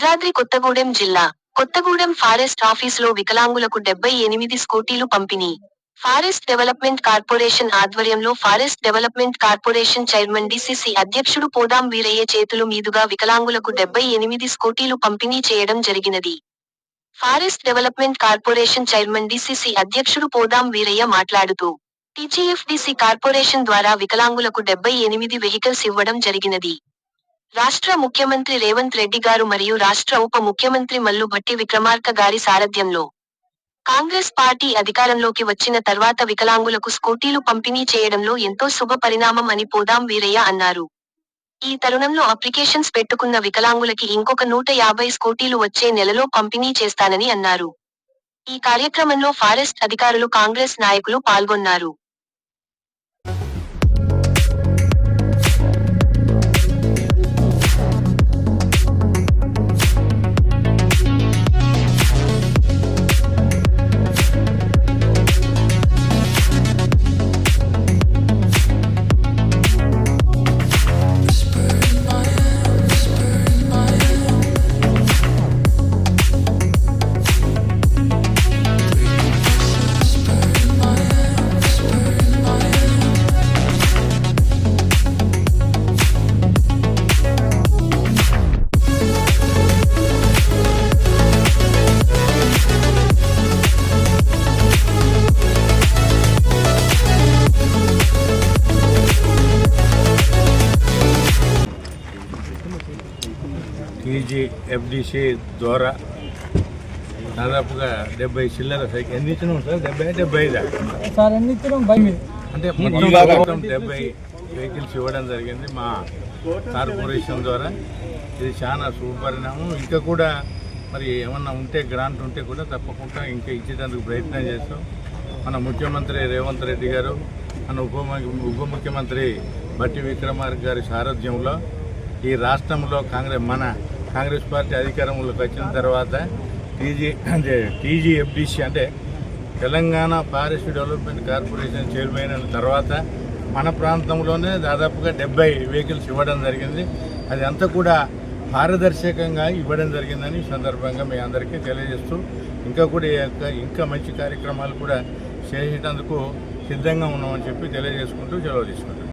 భద్రాద్రి కొత్తగూడెం జిల్లా. కొత్తగూడెం ఫారెస్ట్ ఆఫీసులో వికలాంగులకు డెబ్బై ఎనిమిది స్కూటీలు పంపిణీ. ఫారెస్ట్ డెవలప్మెంట్ కార్పొరేషన్ ఆధ్వర్యంలో forest development corporation chairman DCC అధ్యక్షుడు పోదాం వీరయ్య చేతులు మీదుగా వికలాంగులకు డెబ్బై ఎనిమిది స్కూటీలు పంపిణీ చేయడం జరిగినది. Forest development corporation chairman DCC అధ్యక్షుడు పోదాం వీరయ్య మాట్లాడుతూ టీజీఎఫ్డిసి కార్పొరేషన్ ద్వారా వికలాంగులకు డెబ్బై ఎనిమిది వెహికల్స్ ఇవ్వడం జరిగినది. రాష్ట్ర ముఖ్యమంత్రి రేవంత్ రెడ్డి గారు మరియు రాష్ట్ర ఉప ముఖ్యమంత్రి మల్లు భట్టి విక్రమార్క గారి సారథ్యంలో కాంగ్రెస్ పార్టీ అధికారంలోకి వచ్చిన తర్వాత వికలాంగులకు స్కూటీలు పంపిణీ చేయడంలో ఎంతో శుభ పరిణామం అని పోదాం వీరయ్య అన్నారు. ఈ తరుణంలో అప్లికేషన్స్ పెట్టుకున్న వికలాంగులకి ఇంకొక నూట యాభై స్కూటీలు వచ్చే నెలలో పంపిణీ చేస్తానని అన్నారు. ఈ కార్యక్రమంలో ఫారెస్ట్ అధికారులు కాంగ్రెస్ నాయకులు పాల్గొన్నారు. టీజీ ఎఫ్డిసి ద్వారా దాదాపుగా డెబ్బై చిల్లర సైకిల్ ఎన్ని ఇచ్చినాం సార్? డెబ్బై డెబ్బై ఐదా? సార్ ఎన్ని ఇచ్చినాం? బై మీద. అంటే మొత్తం డెబ్బై వెహికల్స్ ఇవ్వడం జరిగింది మా కార్పొరేషన్ ద్వారా. ఇది చాలా సుపరిణామం. ఇంకా కూడా మరి ఏమన్నా ఉంటే గ్రాంట్ ఉంటే కూడా తప్పకుండా ఇంకా ఇచ్చేటందుకు ప్రయత్నం చేస్తాం. మన ముఖ్యమంత్రి రేవంత్ రెడ్డి గారు మన ఉప ఉప ముఖ్యమంత్రి బట్టి విక్రమార్క గారి సారథ్యంలో ఈ రాష్ట్రంలో కాంగ్రెస్ మన కాంగ్రెస్ పార్టీ అధికారంలోకి వచ్చిన తర్వాత టీజీ అంటే టీజీఎఫ్డిసి అంటే Telangana forest development corporation chairman అయిన తర్వాత మన ప్రాంతంలోనే దాదాపుగా డెబ్బై వెహికల్స్ ఇవ్వడం జరిగింది. అది అంతా కూడా పారదర్శకంగా ఇవ్వడం జరిగిందని ఈ సందర్భంగా మీ అందరికీ తెలియజేస్తూ ఇంకా కూడా ఈ యొక్క ఇంకా మంచి కార్యక్రమాలు కూడా చేసేటందుకు సిద్ధంగా ఉన్నామని చెప్పి తెలియజేసుకుంటూ సెలవు తీసుకుంటాం